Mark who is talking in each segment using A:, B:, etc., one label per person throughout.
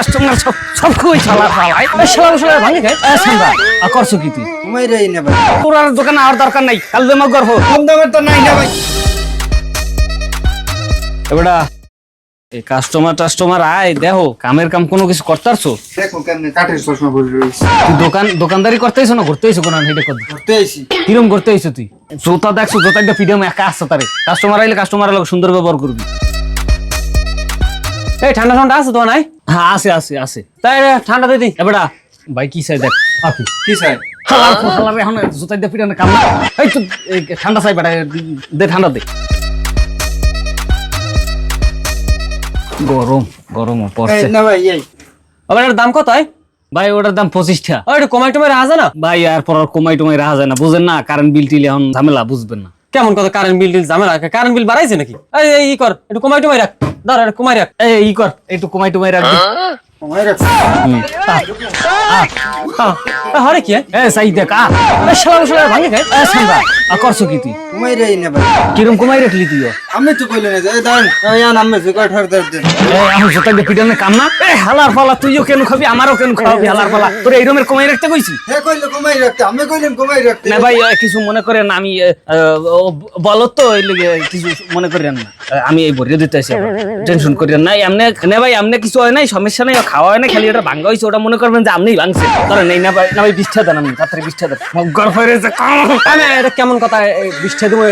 A: Customer সব সব খুবই শালা শালা ভাঙি সান্দা করছ কি তুই?
B: রই না ভাই।
A: তোর আর দোকানে আর দরকার নাই কাল দেমা গর্ভ।
B: কম দামের তো নাই না ভাই।
A: এবারে এই কাস্টমার টাস্টমার আয় দেখো কামের কাম কোনো কিছু করতারছো?
B: দেখো কেমনে কাঠের চশমা পরে
A: তুই দোকান দোকানদারি করতেইছো না ঘুরতেইছো কোন হেডে কর
B: ঘুরতে
A: কিরম তুই? জোতা দেখছ জোতা একটা পিডিএম একা আসছে তারে। কাস্টমার আইলে কাস্টমার লোক সুন্দর ব্যবহার করবি।
C: এই ঠান্ডা ঠান্ডা আছে তো নাই?
A: হ্যাঁ আছে আছে আছে।
C: তাই ঠান্ডা দিদি
A: এবারে ভাই কি চাই দেখ? আপনি।
B: কি চাই
A: হালার হালার এখন জোতা দিয়ে পিটানো কাম এই তো ঠান্ডা চাই বেটা দে ঠান্ডা দে। গরম গরম
B: এই
A: পড়ছে।
B: না ভাই এই।
C: দাম কত হয়
A: ভাই ওটার দাম পঁচিশটা।
C: ওই একটু কমাই টমাই রাখা যায় না?
A: ভাই আর পর কমাই টমাই রাখা যায় না বুঝেন না কারেন্ট বিল টিল এখন ঝামেলা বুঝবেন না।
C: কেমন কত কারেন্ট বিল টিল ঝামেলা কারেন্ট বিল বাড়াইছে নাকি? এই ই কর একটু কমাই টুমাই রাখ। ধর একটু কমাই রাখ।
A: এই ই কর একটু কমাই টুমাই
C: রাখ। হরে কি
A: এ? সাই দেখ আ এ শালা শালা ভাঙি এ সান্দা আ করছ কি তুই?
B: না ভাই।
A: কিরম কমাই রাখলি তুই
B: আমি তো কইলে না এই দাঁড়ান। এই আন আমি জোগাড় ঠার দাঁড় দেন
A: এই এখন জোতা দিয়ে পিটানো কাম না? এ হালার ফালা তুইও কেন খাবি আমারও কেন খাবি হালার ফালা তোর এই রকমের কমাই রাখতে কইছি?
B: হে কইলে ঘুমাই রাখতে আমি কইলাম ঘুমাই রাখতে।
A: না ভাই কিছু মনে করেন আমি বলো তো এই লিগে কিছু মনে করেন না। আমি এই ভরিয়ে দিতে আসি টেনশন করেন না এমনি না ভাই এমনি কিছু হয় নাই সমস্যা নাই খাওয়া হয় না খালি ওটা ভাঙ্গা হয়েছে ওটা মনে করবেন যে আপনিই ভাঙছে। এই না ভাই না ভাই বিষ্ঠা দেন আমি তাড়াতাড়ি বিষ্ঠা দেন। হয়ে যে
C: আমি এটা কেমন কথা দেবো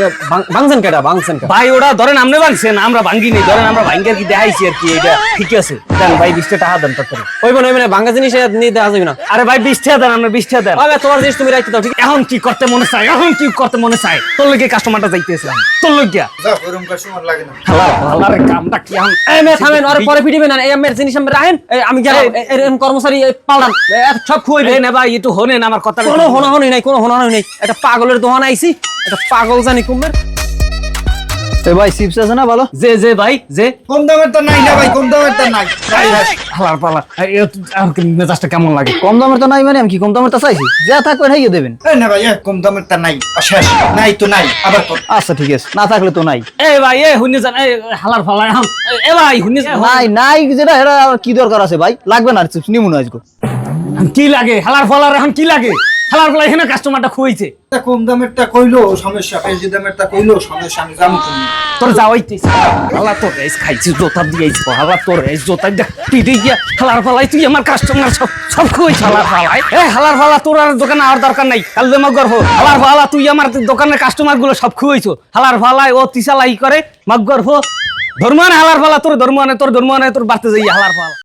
C: ভাঙছেন কেটা ভাঙছেন
A: ভাই ওটা ধরেন আপনি ভাঙছেন আমরা ভাঙ্গি নেই ধরেন আমরা ভাঙ্গি আর কি দেখাইছি আর কি এটা ঠিক আছে। দেন ভাই বিষ্ঠা টাকা দেন তাড়াতাড়ি
C: ওই বোন মানে ভাঙা জিনিস এ নিয়ে দেওয়া যাবে না।
A: আরে ভাই বিষ্ঠা দেন আমরা বিষ্ঠা দেন।
C: আবে তোমার জিনিস তুমি রাখতে দাও ঠিক
A: এখন কি করতে মনে এখন কি করতে মনে চায়? তোর লগে কাস্টমারটা যাইতেছিলাম তোর লগে।
B: যা গরম কাস্টমার লাগে না।
A: হালার হালার কামটা কি এখন?
C: এই মেয়ে থামেন আর পরে পিটিবেন না এই আমার জিনিস আমি রাখেন আমি গেলাম
A: এই-
C: এই- এরকম কর্মচারী এই পাল্টান এই এত সব খুয়াইবে
A: না ভাই একটু হনেন আমার কথা
C: কোনো হনাহনি নাই কোনো হনাহনি নাই। একটা পাগলের দোহান আইছি একটা পাগল জানি কুমের
B: তো ভাই চিপস আছে না ভালো?
A: যে যে ভাই যে।
B: কম দামের তো নাই না ভাই কম দামের তো নাই।
A: হালার পালা এ- আর কি মেজাজটা কেমন লাগে?
D: কম দামের তো নাই মানে আমি কি কম দামের তো চাইছি? যা থাকবে হাইয়ে দেবেন।
B: এই না ভাই এ, কম দামের তো নাই। শেষ নাই তো নাই আবার কর।
D: আচ্ছা ঠিক আছে। না থাকলে তো নাই।
A: এই ভাই এ হুনি জান এই হালার ফালা এখন। এ- এ ভাই হুনি জান
D: নাই নাই যেটা এটা আর কি দরকার আছে ভাই? লাগবে না চিপস নিমুন আজকে।
A: কি লাগে? হালার ফালার এখন কি লাগে? হালার ফালা এখানে কাস্টমারটা খুঁইছে
B: তা কম দামের টা কইলো সমস্যা বেশি দামের টা কইলো সমস্যা আমি জানি তুমি।
A: তোর হালা তোর রেস খাইছি জোতা দিয়েছি হালা তোর রেস জোতা গিয়া হালার ফালাই তুই আমার কাস্টমার সব সব খুঁইছ হালার ফালাই এ হালার ফালা তোর আর দোকানে আর দরকার নাই। কাল দেমা গর্ভ হালার ফালা তুই আমার দোকানের কাস্টমারগুলো সব খুঁইছো হালার ফালাই ও তিসালাই করে মাগ গর্ভ ধর্মানে হালার ফালা তোর ধর্মানে তোর ধর্মানে তোর বাড়তে যাই হালার ফালা।